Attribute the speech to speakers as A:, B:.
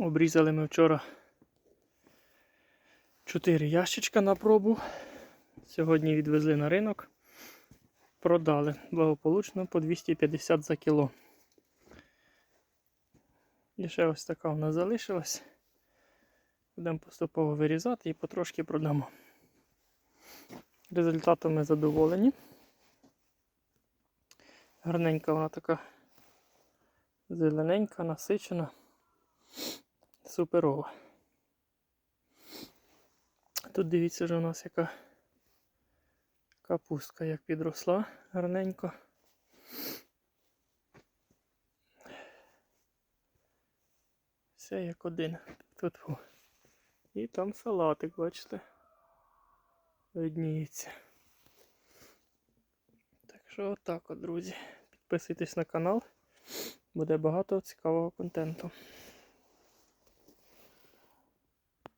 A: Обрізали ми вчора 4 ящичка на пробу. Сьогодні відвезли на ринок. Продали благополучно по 250 за кіло. І ще ось така у нас залишилась. Будемо поступово вирізати і потрошки продамо. Результатом ми задоволені. Гарненька вона така зелененька, насичена. Суперова. Тут дивіться, що у нас яка капустка як підросла гарненько. Все як один. Тут. І там салатик, бачите, видніється. Так що отак от, друзі. Підписуйтесь на канал. Буде багато цікавого контенту.